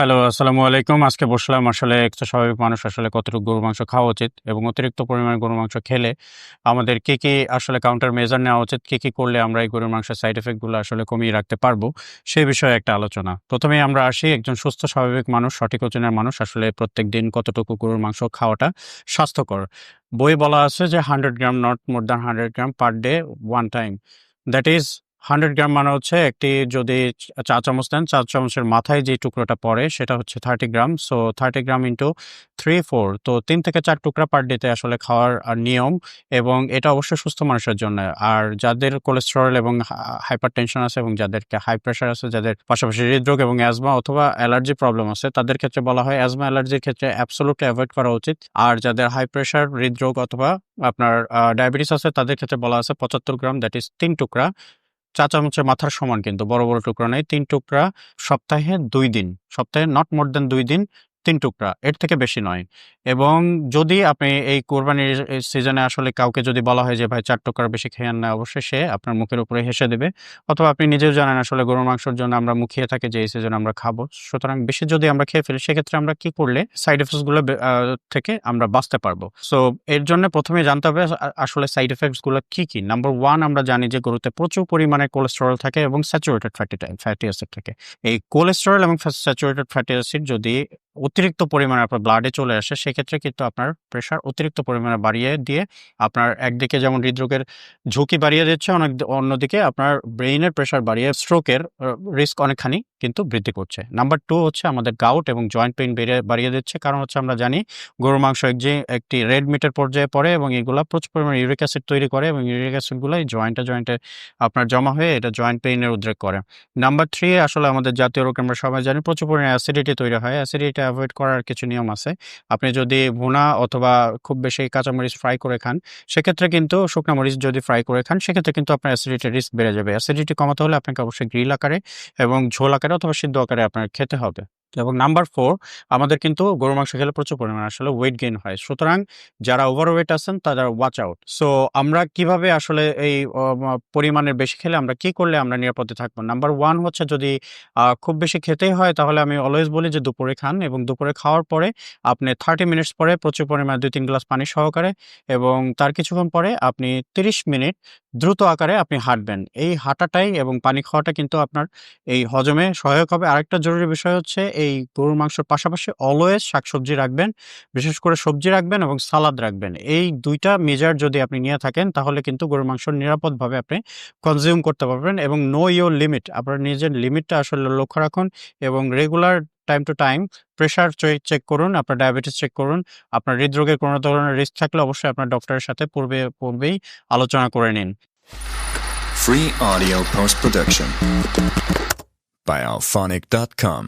Hello, আসসালামু আলাইকুম। আজকে বসলাম আসলে একটা স্বাভাবিক মানুষ আসলে কতটুকু গরুর মাংস খাওয়া উচিত এবং অতিরিক্ত পরিমাণে গরুর মাংস খেলে আমাদের কি, কি আসলে কাউন্টার মেজার নেওয়া উচিত, কি, কি করলে আমরা এই গরুর মাংসের সাইড ইফেক্টগুলো আসলে কমিয়ে রাখতে পারব, সেই বিষয়ে একটা আলোচনা। ১ম এই আমরা আসি একজন সুস্থ স্বাভাবিক মানুষ, সঠিক ওজনের মানুষ আসলে প্রত্যেকদিন কতটুকু গরুর মাংস খাওয়াটা স্বাস্থ্যকর। বই বলা আছে যে 100 gram not more than 100 gram per day, one time. That is 100 gram মানে হচ্ছে একটি যদি চা চামচ নেন, চা চামচের মাথায় যে টুকরোটা পড়ে সেটা হচ্ছে 30 গ্রাম। সো 30 গ্রাম ইন্টু 3, 4 তো তিন থেকে চার টুকরা পার ডে তে আসলে খাওয়ার নিয়ম এবং এটা অবশ্যই সুস্থ মানুষের জন্য। আর যাদের কোলেস্টেরল এবং হা হাইপারটেনশন আছে এবং যাদেরকে হাই প্রেশার আছে, যাদের পাশাপাশি হৃদরোগ এবং অ্যাজমা অথবা অ্যালার্জি প্রবলেম আছে, তাদের ক্ষেত্রে বলা হয় অ্যাজমা অ্যালার্জির ক্ষেত্রে অ্যাবসোলিউটলি অ্যাভয়েড করা উচিত। আর যাদের হাই প্রেশার, হৃদরোগ অথবা আপনার ডায়াবেটিস আছে তাদের ক্ষেত্রে বলা আছে ৭৫ গ্রাম দ্যাট ইজ তিন টুকরা। চা চামচের মাথার সমান কিন্তু বড়, বড় টুকরা নেই। তিন টুকরা সপ্তাহে দুই দিন। সপ্তাহে নট মোর দেন দুই দিন ৩ টুকরা। এর থেকে বেশি নয়। এবং যদি আপনি এই কোরবানির সিজনে আসলে কাউকে যদি বলা হয় যে ভাই চার টুকরার বেশি খেয়ে না, অবশ্যই সে আপনার মুখের উপরে হেসে দেবে। অথবা আপনি নিজেও জানেন আসলে গরুর মাংসের জন্য আমরা মুখিয়ে থাকি যে এই সিজনে আমরা খাব। সুতরাং বেশি যদি আমরা খেয়ে ফেলি সেক্ষেত্রে আমরা কি করলে সাইড ইফেক্টসগুলো বে আ থেকে আমরা বাঁচতে পারব। সো এর জন্য প্রথমে জানতে হবে আসলে সাইড ইফেক্টসগুলো কি, কি? নাম্বার 1 আমরা জানি যে গরুতে প্রচুর পরিমাণে কোলেস্টেরল থাকে এবং স্যাচুরেটেড ফ্যাটি ফ্যাটি অ্যাসিড থাকে। এই কোলেস্টেরল এবং স্যাচুরেটেড ফ্যাটি অ্যাসিড যদি অতিরিক্ত পরিমাণে আপনার ব্লাডে চলে আসে সেক্ষেত্রে কিন্তু আপনার প্রেশার অতিরিক্ত পরিমাণে বাড়িয়ে দিয়ে আপনার একদিকে যেমন হৃদরোগের ঝুঁকি বাড়িয়ে দিচ্ছে, অনেক অন্যদিকে আপনার ব্রেইনের প্রেশার বাড়িয়ে স্ট্রোকের রিস্ক অনেকখানি কিন্তু বৃদ্ধি করছে। নাম্বার টু হচ্ছে আমাদের গাউট এবং জয়েন্ট পেইন বেড়ে বাড়িয়ে দিচ্ছে। কারণ হচ্ছে আমরা জানি গরুর মাংস যে একটি রেড মিট এর পর্যায়ে পড়ে এবং এগুলা প্রচুর পরিমাণে ইউরিক অ্যাসিড তৈরি করে এবং ইউরিক অ্যাসিড গুলাই জয়েন্টে, জয়েন্টে আপনার জমা হয়ে এটা জয়েন্ট পেইনের উদ্রেক করে। নাম্বার থ্রি আসলে আমাদের জাতীয় রোগ আমরা সবাই জানি প্রচুর পরিমাণে অ্যাসিডিটি তৈরি হয়। অ্যাসিডিটি অ্যাভয়েড করার কিছু নিয়ম আছে। আপনি যদি ভুনা অথবা খুব বেশি কাঁচামরিচ ফ্রাই করে খান, সেক্ষেত্রে কিন্তু শুকনা মরিচ যদি ফ্রাই করে খান, সেক্ষেত্রে কিন্তু আপনার অ্যাসিডিটির রিস্ক বেড়ে যাবে। অ্যাসিডিটি কমাতে হলে আপনাকে অবশ্যই গ্রিল আকারে এবং ঝোল আকারে অথবা সিদ্ধ আকারে আপনার খেতে হবে। এবং নাম্বার ফোর আমাদের কিন্তু গরুর মাংস খেলে প্রচুর পরিমাণে আসলে ওয়েট গেইন হয়। সুতরাং যারা ওভারওয়েট আছেন তারা ওয়াচ আউট। সো আমরা কীভাবে আসলে এই পরিমাণের বেশি খেলে আমরা কি করলে আমরা নিরাপদে থাকব? নাম্বার ওয়ান হচ্ছে যদি খুব বেশি খেতেই হয়, তাহলে আমি অলওয়েজ বলি যে দুপুরে খান এবং দুপুরে খাওয়ার পরে আপনি 30 মিনিটস পরে প্রচুর পরিমাণে ২-৩ গ্লাস পানি সহকারে এবং তার কিছুক্ষণ পরে আপনি ৩০ মিনিট দ্রুত আকারে আপনি হাঁটবেন। এই হাঁটাটাই এবং পানি খাওয়াটা কিন্তু আপনার এই হজমে সহায়ক হবে। আরেকটা জরুরি বিষয় হচ্ছে এই গরুর মাংসের পাশাপাশি অলওয়েজ শাকসবজি রাখবেন। বিশেষ করে সবজি রাখবেন এবং সালাদ রাখবেন। এই দুইটা মেজার যদি আপনি নিয়ে থাকেন তাহলে কিন্তু গরুর মাংস নিরাপদভাবে আপনি কনজিউম করতে পারবেন এবং নো ইউর লিমিট আপনার নিজের লিমিটটা আসলে লক্ষ্য রাখুন এবং regular time to time pressure check করুন, আপনার ডায়াবেটিস চেক করুন। আপনার হৃদরোগের কোনো ধরনের রিস্ক থাকলে অবশ্যই আপনার ডক্টরের সাথে পূর্বে পূর্বেই আলোচনা করে নিন। Free audio post production by alphonic.com.